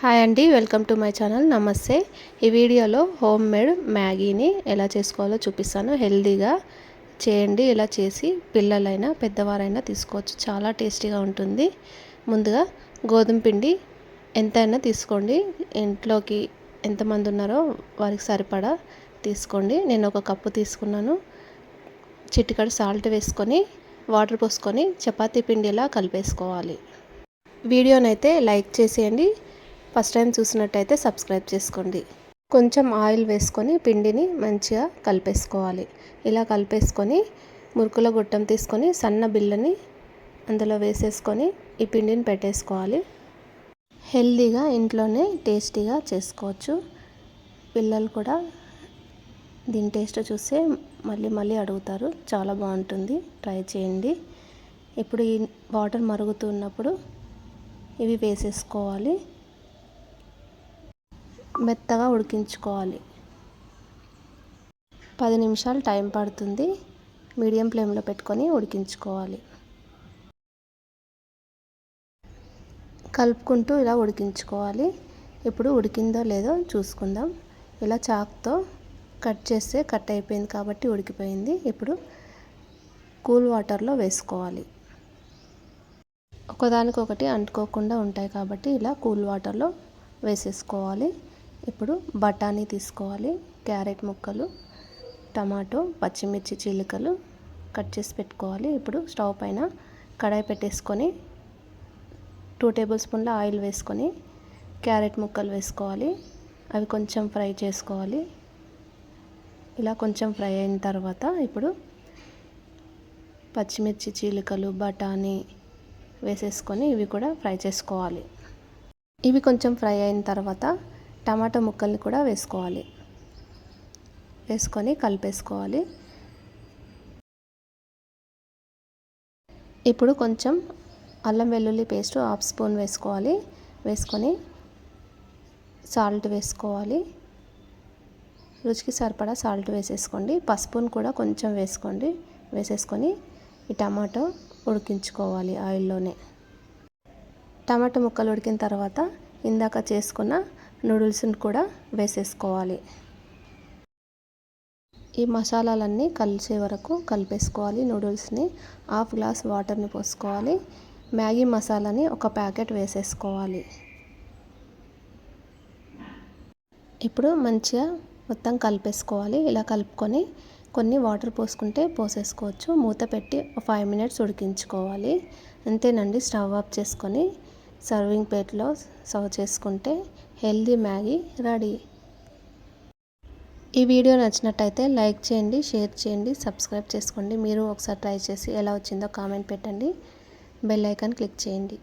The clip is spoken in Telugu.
హాయ్ అండి వెల్కమ్ టు మై ఛానల్. నమస్తే. ఈ వీడియోలో హోమ్ మేడ్ మ్యాగీని ఎలా చేసుకోవాలో చూపిస్తాను. హెల్దీగా చేయండి ఇలా చేసి పిల్లలైనా పెద్దవారైనా తీసుకోవచ్చు. చాలా టేస్టీగా ఉంటుంది. ముందుగా గోధుమ పిండి ఎంతైనా తీసుకోండి. ఇంట్లోకి ఎంతమంది ఉన్నారో వారికి సరిపడా తీసుకోండి. నేను ఒక కప్పు తీసుకున్నాను. చిటికడ సాల్ట్ వేసుకొని వాటర్ పోసుకొని చపాతీ పిండిలా కలిపేసుకోవాలి. వీడియోనైతే లైక్ చేసేయండి. ఫస్ట్ టైం చూసినట్టయితే సబ్స్క్రైబ్ చేసుకోండి. కొంచెం ఆయిల్ వేసుకొని పిండిని మంచిగా కలిపేసుకోవాలి. ఇలా కలిపేసుకొని మురుకుల గుట్టం తీసుకొని సన్న బిల్లని అందులో వేసేసుకొని ఈ పిండిని పెట్టేసుకోవాలి. హెల్దీగా ఇంట్లోనే టేస్టీగా చేసుకోవచ్చు. పిల్లలు కూడా దీని టేస్ట్ చూస్తే మళ్ళీ మళ్ళీ అడుగుతారు. చాలా బాగుంటుంది. ట్రై చేయండి. ఇప్పుడు ఈ వాటర్ మరుగుతున్నప్పుడు ఇవి వేసేసుకోవాలి. మెత్తగా ఉడికించుకోవాలి. పది నిమిషాలు టైం పడుతుంది. మీడియం ఫ్లేమ్లో పెట్టుకొని ఉడికించుకోవాలి. కలుపుకుంటూ ఇలా ఉడికించుకోవాలి. ఇప్పుడు ఉడికిందో లేదో చూసుకుందాం. ఇలా చాక్తో కట్ చేస్తే కట్ అయిపోయింది కాబట్టి ఉడికిపోయింది. ఇప్పుడు కూల్ వాటర్లో వేసుకోవాలి. ఒకదానికొకటి అంటుకోకుండా ఉంటాయి కాబట్టి ఇలా కూల్ వాటర్లో వేసేసుకోవాలి. ఇప్పుడు బఠానీ తీసుకోవాలి క్యారెట్ ముక్కలు టమాటో పచ్చిమిర్చి చీలికలు కట్ చేసి పెట్టుకోవాలి. ఇప్పుడు స్టవ్ పైన కడాయి పెట్టేసుకొని టూ టేబుల్ స్పూన్ల ఆయిల్ వేసుకొని క్యారెట్ ముక్కలు వేసుకోవాలి. అవి కొంచెం ఫ్రై చేసుకోవాలి. ఇలా కొంచెం ఫ్రై అయిన తర్వాత ఇప్పుడు పచ్చిమిర్చి చీలికలు బఠానీ వేసేసుకొని ఇవి కూడా ఫ్రై చేసుకోవాలి. ఇవి కొంచెం ఫ్రై అయిన తర్వాత టమాటా ముక్కల్ని కూడా వేసుకోవాలి. వేసుకొని కలిపేసుకోవాలి. ఇప్పుడు కొంచెం అల్లం వెల్లుల్లి పేస్ట్ హాఫ్ స్పూన్ వేసుకోవాలి. వేసుకొని సాల్ట్ వేసుకోవాలి. రుచికి సరిపడా సాల్ట్ వేసేసుకోండి. పసుపును కూడా కొంచెం వేసుకోండి. వేసేసుకొని ఈ టమాటో ఉడికించుకోవాలి ఆయిల్లోనే. టమాటో ముక్కలు ఉడికిన తర్వాత ఇందాక చేసుకున్న నూడిల్స్ని కూడా వేసేసుకోవాలి. ఈ మసాలాలన్నీ కలిసే వరకు కలిపేసుకోవాలి. నూడిల్స్ని హాఫ్ గ్లాస్ వాటర్ని పోసుకోవాలి. మ్యాగీ మసాలాని ఒక ప్యాకెట్ వేసేసుకోవాలి. ఇప్పుడు మంచిగా మొత్తం కలిపేసుకోవాలి. ఇలా కలుపుకొని కొన్ని వాటర్ పోసుకుంటే పోసేసుకోవచ్చు. మూత పెట్టి ఫైవ్ మినిట్స్ ఉడికించుకోవాలి. అంతేనండి స్టవ్ ఆఫ్ చేసుకొని సర్వింగ్ ప్లేట్లో సర్వ్ చేసుకుంటే హెల్దీ మ్యాగీ రెడీ. ఈ వీడియో నచ్చినట్టయితే లైక్ చేయండి షేర్ చేయండి సబ్స్క్రైబ్ చేసుకోండి. మీరు ఒకసారి ట్రై చేసి ఎలా వచ్చిందో కామెంట్ పెట్టండి. బెల్ ఐకాన్ క్లిక్ చేయండి.